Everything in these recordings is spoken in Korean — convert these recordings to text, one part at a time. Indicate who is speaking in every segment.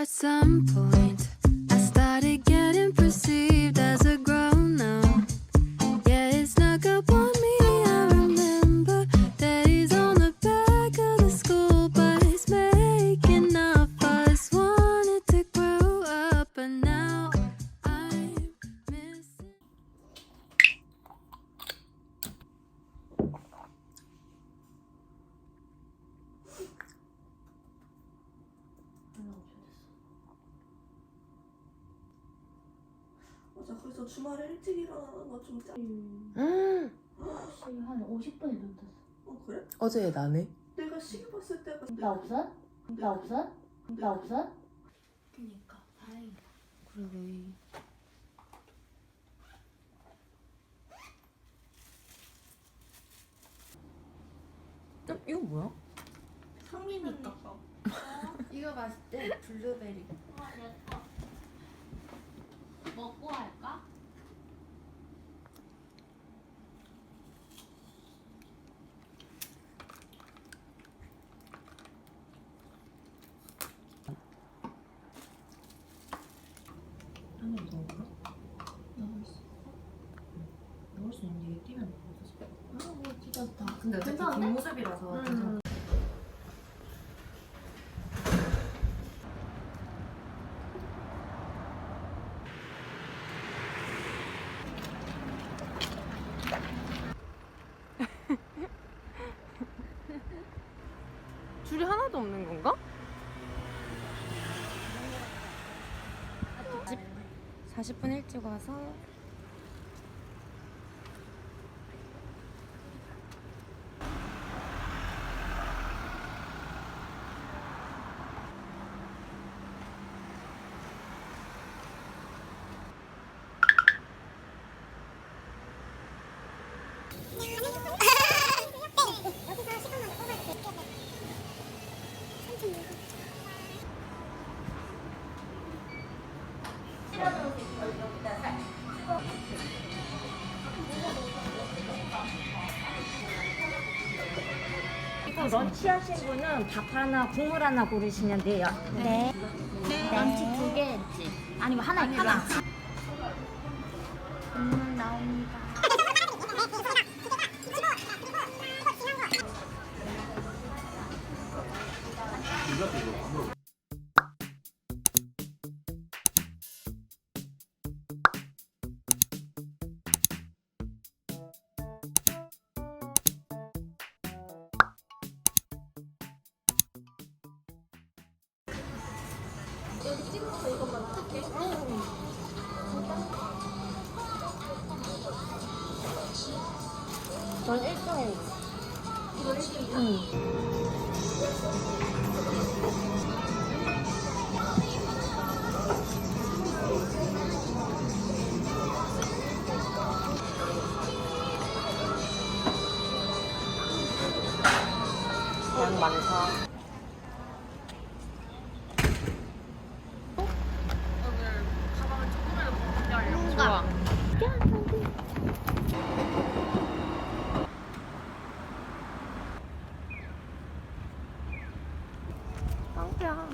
Speaker 1: At some point,
Speaker 2: 일어나는 거좀 짜.
Speaker 3: 혹시 한 50분에 눈 떴어.
Speaker 2: 어 그래?
Speaker 4: 어제 나네.
Speaker 2: 내가 시계 봤을 때가
Speaker 3: 나 없어? 나 없어? 나 없어? 그니까 다행이다.
Speaker 4: 그러게. 어, 이거 뭐야?
Speaker 3: 성미니까.
Speaker 5: 이거 봤을 때 블루베리.
Speaker 3: 먹고 할까?
Speaker 4: 한번 더 먹을까? 넣을 수 넣을 수 있는 게 뛰면 먹어도
Speaker 3: 아뭐 진짜 다.
Speaker 4: 근데
Speaker 3: 괜찮은데?
Speaker 4: 뒷모습이라서
Speaker 3: 음.
Speaker 4: 괜찮아. 줄이 하나도 없는 건가? 40분 일찍 와서
Speaker 6: 런치 하신 분은 밥 하나, 국물 하나 고르시면 돼요.
Speaker 3: 네. 런치 두개 했지. 아니면 하나 하나.
Speaker 4: 빵야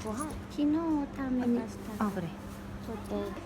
Speaker 4: 이거 한,
Speaker 3: 키노 타미니 스타.
Speaker 4: 아 그래.
Speaker 3: 저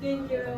Speaker 7: Thank you.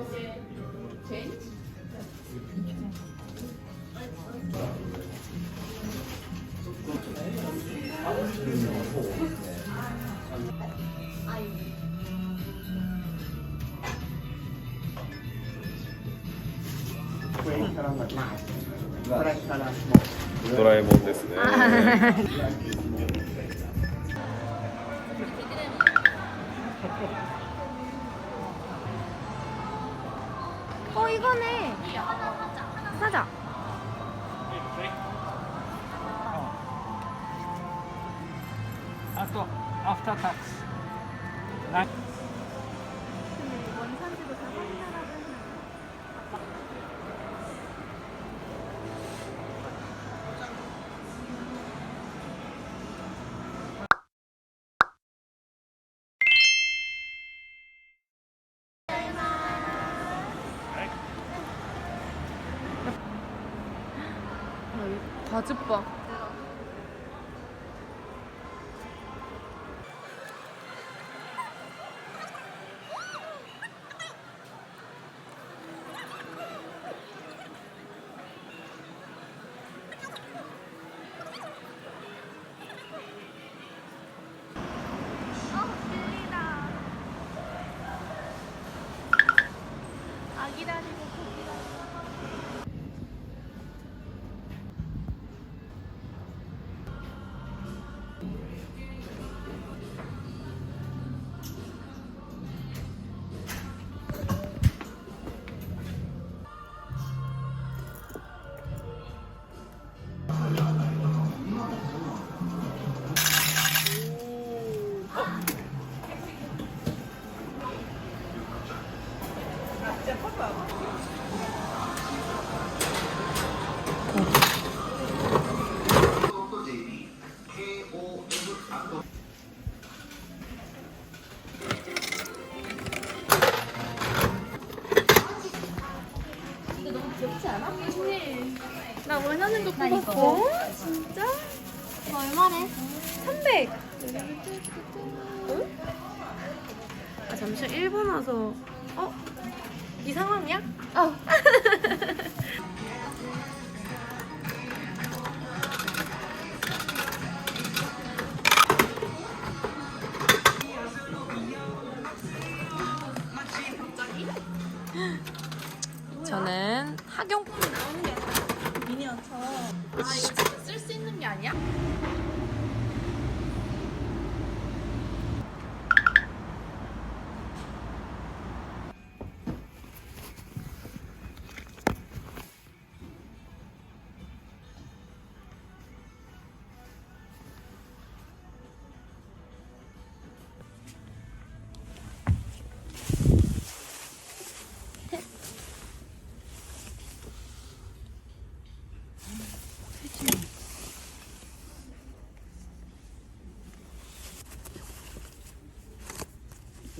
Speaker 4: 과즙밥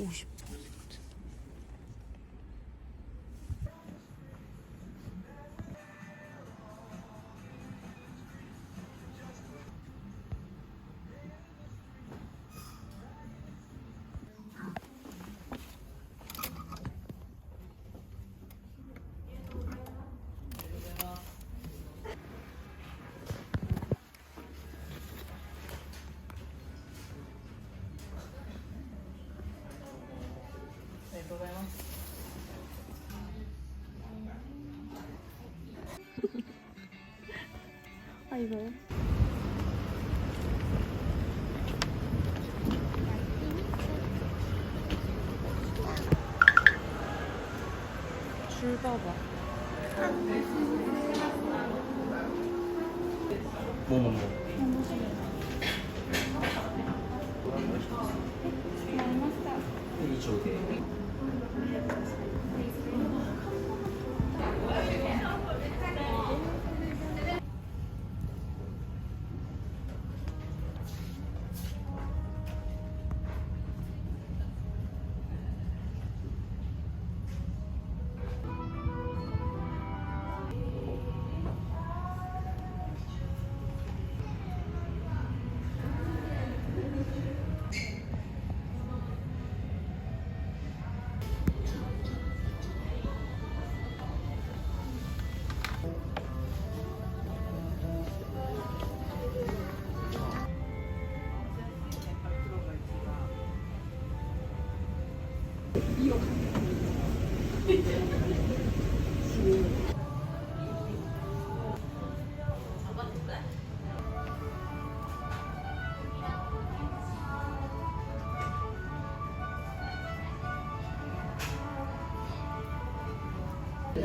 Speaker 4: Deus. 먹어요. 아 이거요? 줄 봐봐. 뭐 먹어?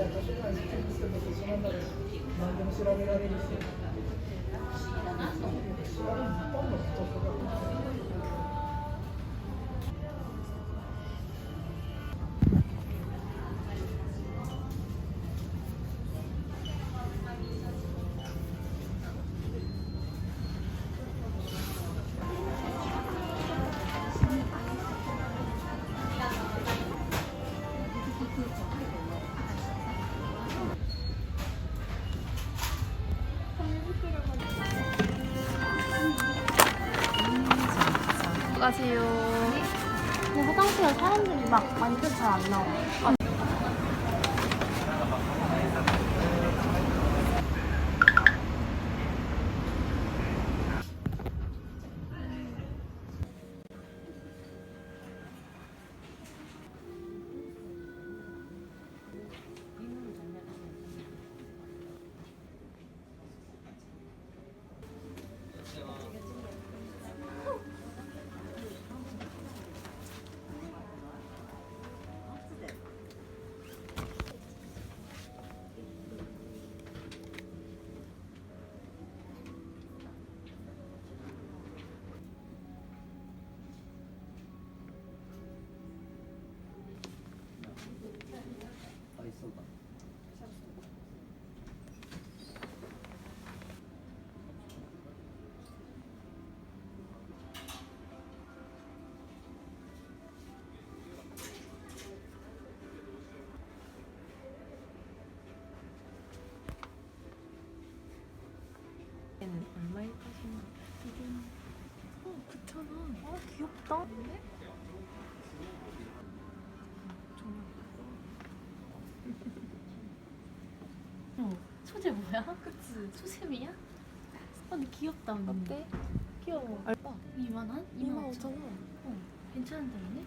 Speaker 4: 図書館にチ
Speaker 8: ェック
Speaker 5: となん
Speaker 6: だ何でも調べられるし。 막 완전 잘 안 나와.
Speaker 5: 얼 아, 귀엽다.
Speaker 6: 어, 소재 뭐야? 그치. 어, 근데 귀엽다, 언니.
Speaker 5: 어때? 귀여워. 알바.
Speaker 6: 2만 원?
Speaker 5: 2만 5천 원.
Speaker 6: 어, 괜찮은데, 언니?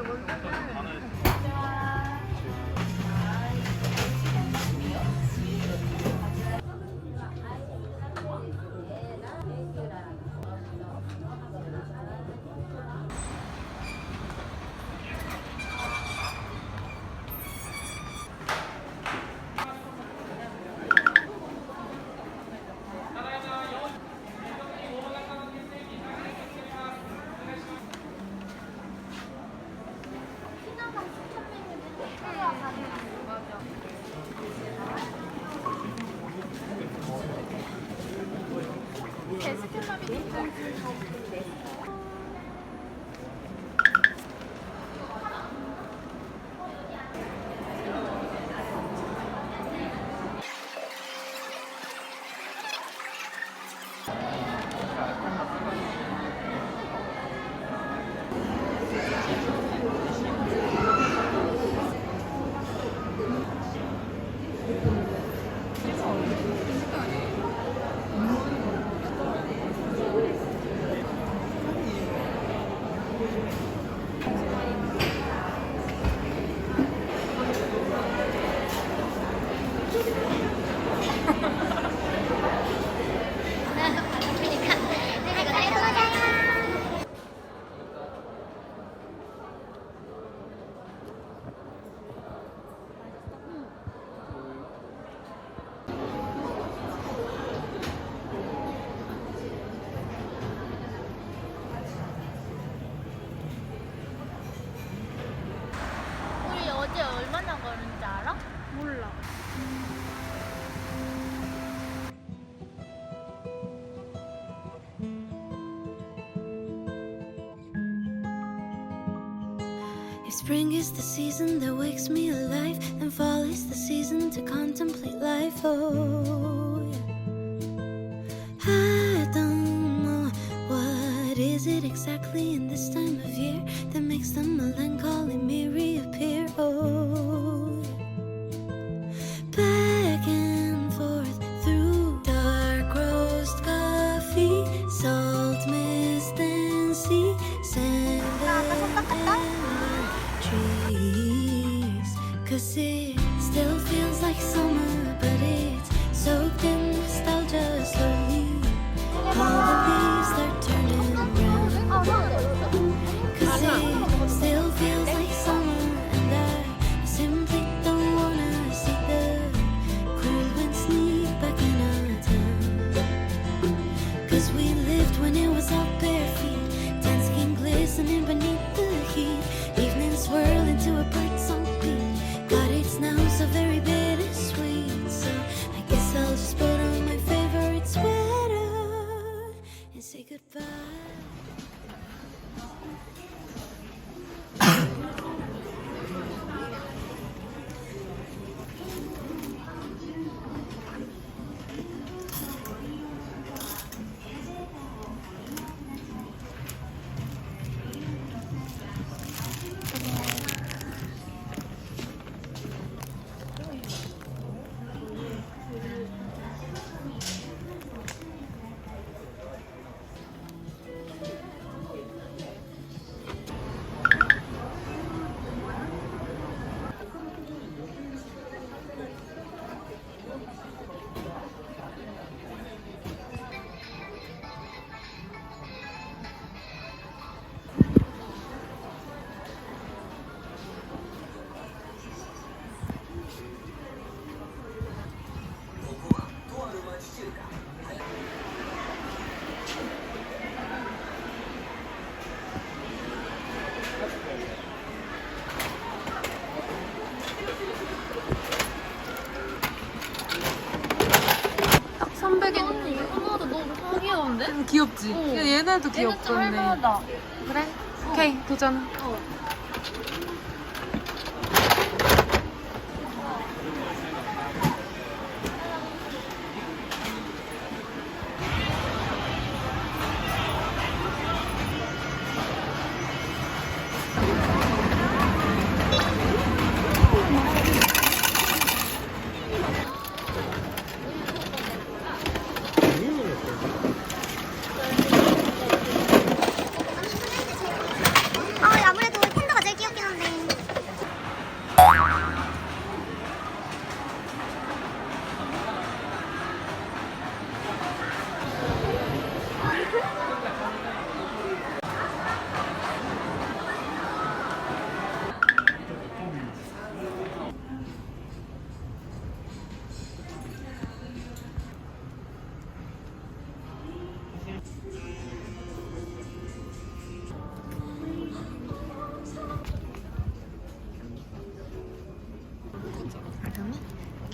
Speaker 6: 우리 몰라.
Speaker 9: If spring is the season that wakes me alive, then fall is the season to contemplate life. Oh, yeah. I don't know what is it exactly in this time of year that makes the melancholy me
Speaker 3: 좀
Speaker 10: 귀엽던데. 그래? 오케이 도전.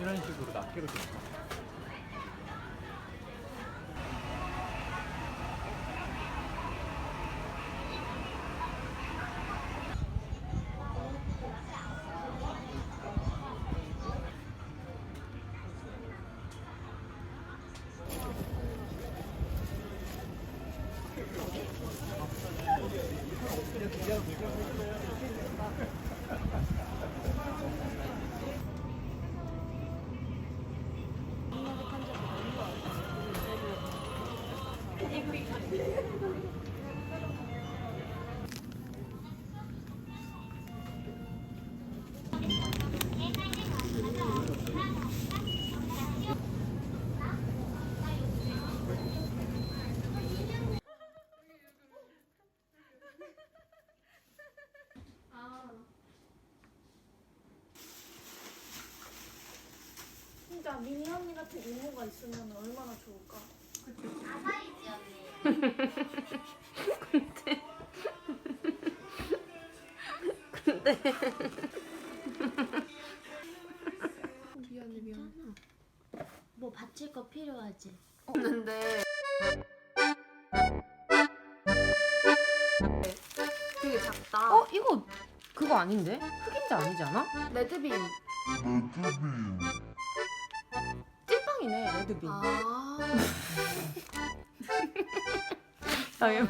Speaker 11: 이런 식으로 낱개로 돼.
Speaker 12: 진짜 미니 언니 같은 이모가 있으면 얼마나 좋을까?
Speaker 6: 뭐 받칠 거 필요하지?
Speaker 3: 없는데 되게 작다.
Speaker 4: 어 이거 그거 아닌데? 흑임자 아니지 않아?
Speaker 3: 레드빔.
Speaker 4: 찐 빵이네 레드빈.
Speaker 3: 아.
Speaker 4: 아, 얘-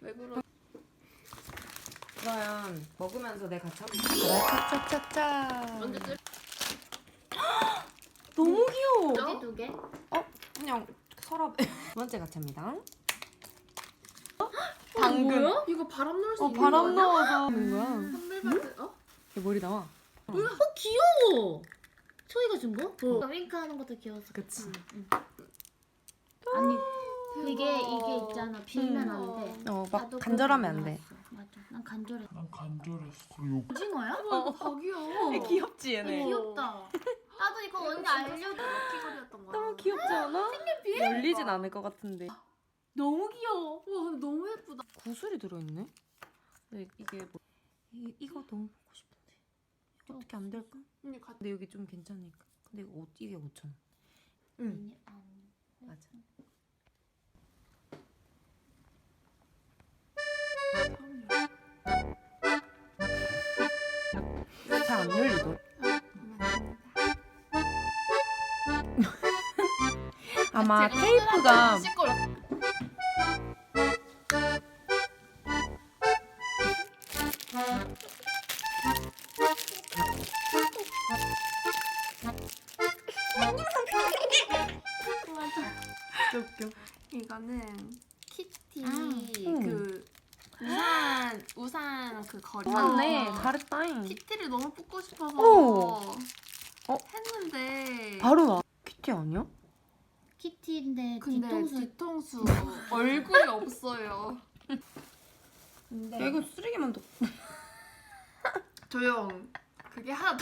Speaker 3: 왜 그러?
Speaker 4: 그러면 먹으면서 내가 참.
Speaker 3: 차차차.
Speaker 4: 먼저 쓸. 너무 귀여워.
Speaker 6: 여기 두 개?
Speaker 4: 그냥 서랍에 두 번째 가차입니다. 당근.
Speaker 3: 이거 바람 넣을 수
Speaker 4: 어
Speaker 3: 있는
Speaker 4: 바람
Speaker 3: 거 아니야?
Speaker 4: 넣어서 하는 거야.
Speaker 3: 선물받은 어?
Speaker 4: 얘 머리 나와.
Speaker 6: 어 귀여워. 초이가 준 거? 어. 윙크하는 것도 귀여웠어.
Speaker 4: 그치.
Speaker 6: 응, 응. 아니 그게 이게 있잖아. 빌면 안 돼.
Speaker 4: 어막
Speaker 6: 나도
Speaker 4: 간절하면
Speaker 6: 그거
Speaker 4: 안 돼.
Speaker 6: 몰랐어. 맞아. 난 간절해.
Speaker 13: 난 간절했어.
Speaker 6: 오징어야?
Speaker 3: 어, 다 귀여워.
Speaker 4: 얘 귀엽지 얘네.
Speaker 6: 귀엽다. 나도 이거 언니 알려줘.
Speaker 3: 거야.
Speaker 4: 너무 귀엽지 않아? 열리진 않을 것 같은데.
Speaker 6: 너무 귀여워.
Speaker 3: 와 근데 너무 예쁘다.
Speaker 4: 구슬이 들어있네. 근데 이게 뭐 이, 이거 너무 보고 싶은데 어떻게 안 될까?
Speaker 3: 언니 같이
Speaker 4: 근데 여기 좀 괜찮으니까. 근데 이거 오- 이게 5천 원. 응
Speaker 6: 아니, 아니.
Speaker 4: 맞아. 잘 안 열리더라. 아마 테이프가
Speaker 3: 시끄러.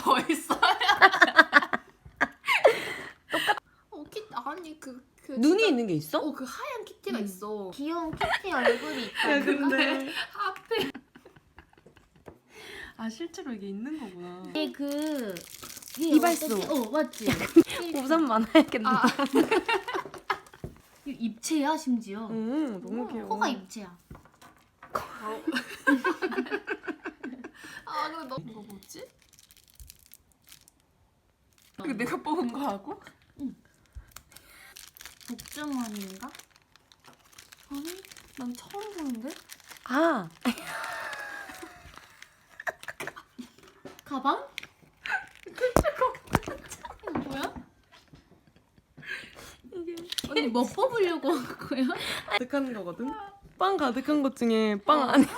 Speaker 4: 더
Speaker 3: 있어요. 어, 키 아니 그, 그
Speaker 4: 눈이
Speaker 3: 진짜-
Speaker 4: 있는 게 있어?
Speaker 3: 어, 그 하얀 키티가 있어.
Speaker 6: 귀여운 키티 얼굴이 있다.
Speaker 4: 야 근데
Speaker 3: 앞에
Speaker 4: 아 실제로 이게 있는 거구나.
Speaker 6: 이게 그 위에
Speaker 4: 이발소.
Speaker 6: 어떻게- 어 맞지.
Speaker 4: 우산 많아야겠네.
Speaker 3: 아.
Speaker 6: 이거 입체야 심지어.
Speaker 4: 응 너무 귀여워.
Speaker 6: 코가 입체야.
Speaker 3: 아 근데 너 이거 뭐지? 이거 내가 뽑은 거 하고?
Speaker 6: 복주머니인가?
Speaker 3: 아니 난 처음 보는데?
Speaker 4: 아
Speaker 6: 가방? 이거 뭐야? 언니 뭐 뽑으려고 한 거야?
Speaker 4: 가득한 거거든. 빵 가득한 것 중에 빵 안에
Speaker 3: 나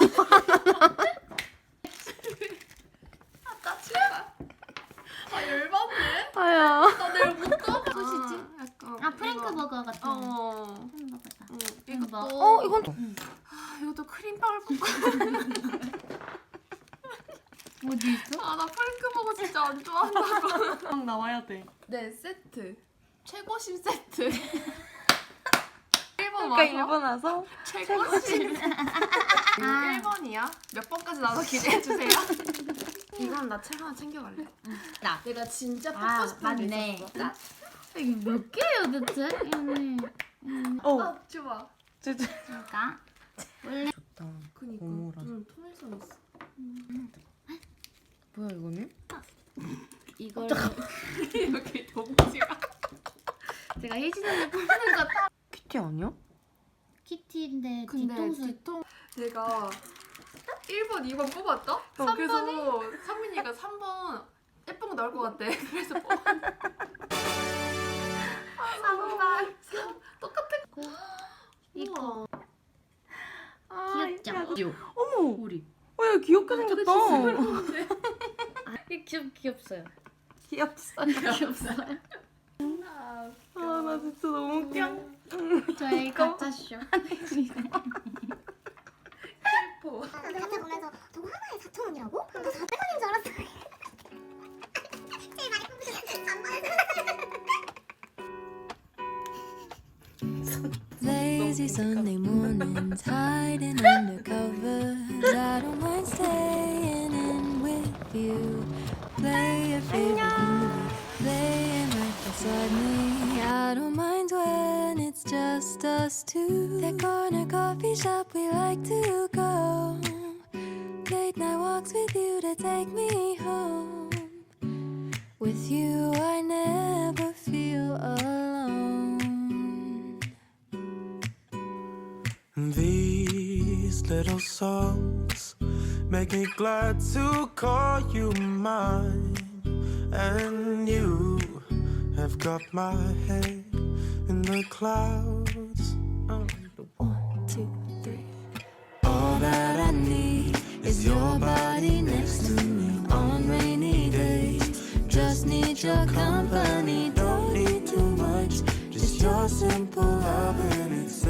Speaker 3: 진짜 아 열받네
Speaker 4: 아야.
Speaker 3: 나 내일 못 가.
Speaker 6: 소시지?
Speaker 3: 약간
Speaker 6: 아 프랭크
Speaker 3: 이거.
Speaker 6: 버거 같은 거.
Speaker 3: 어
Speaker 6: 햄버거다.
Speaker 3: 응,
Speaker 6: 햄버거.
Speaker 3: 이것도
Speaker 4: 어 이건
Speaker 3: 아, 이것도 크림 빵을 뽑고
Speaker 6: 어디 있어?
Speaker 3: 아나 프랭크 버거 진짜 안 좋아한다고
Speaker 4: 빵 나와야 돼.
Speaker 3: 네 세트 최고심 세트 1번
Speaker 4: 그러니까
Speaker 3: 와서
Speaker 4: 일본 와서
Speaker 3: 최고심
Speaker 6: 아.
Speaker 3: 1번이야? 몇 번까지 나서 기대해 주세요 이건 나 책 하나 챙겨갈래
Speaker 6: 나.
Speaker 3: 내가 진짜 뽑고
Speaker 6: 아
Speaker 3: 싶은 게
Speaker 6: 맞네.
Speaker 3: 있었어
Speaker 6: 나. 이게 몇 개예요 대체? 음.
Speaker 3: 어아 좋아
Speaker 4: 진짜
Speaker 6: 그러니까
Speaker 4: 좋다.
Speaker 3: 그니까
Speaker 4: 어머라.
Speaker 3: 좀 통일성 있어
Speaker 4: 뭐야 이거는?
Speaker 6: 이걸
Speaker 3: 이렇게 너무
Speaker 4: 키티 아니야?
Speaker 6: 키티인데
Speaker 12: 근데
Speaker 6: 뒤통수
Speaker 12: 뒤통 내가 1번, 2번 뽑았다? 그래서 상민이가 3번 예쁜 거 나올 것 같대. 그래서 뽑았는데 3번.
Speaker 6: 이거
Speaker 4: 아,
Speaker 6: 귀엽죠?
Speaker 4: 어머.
Speaker 6: 우리
Speaker 4: 어, 야, 귀엽게 생겼다.
Speaker 6: 이게 귀엽 귀엽어요.
Speaker 4: 귀엽어.
Speaker 6: 귀엽어요.
Speaker 4: 아, 나 진짜 너무 웃겨.
Speaker 6: 저희 가짜 쇼.
Speaker 14: 가짜 보면서 저거 하나에 4천 원이라고? 나 400원인 줄 알았어. 제일 많이 뽑으셨어요. 잠깐만.
Speaker 1: Lazy Sunday mornings, hiding under covers. I don't mind staying in with you. Play your favorite movie, playing right beside me. I don't mind just us two. That corner coffee shop we like to go. Late night walks with you to take me home. With you, I never feel alone.
Speaker 15: These little songs make me glad to call you mine. And you have got my head in the clouds. Oh.
Speaker 1: Two, three.
Speaker 15: All that I need
Speaker 1: is your body next to me on rainy days. Just need your company, don't need too much. Just your simple love and it's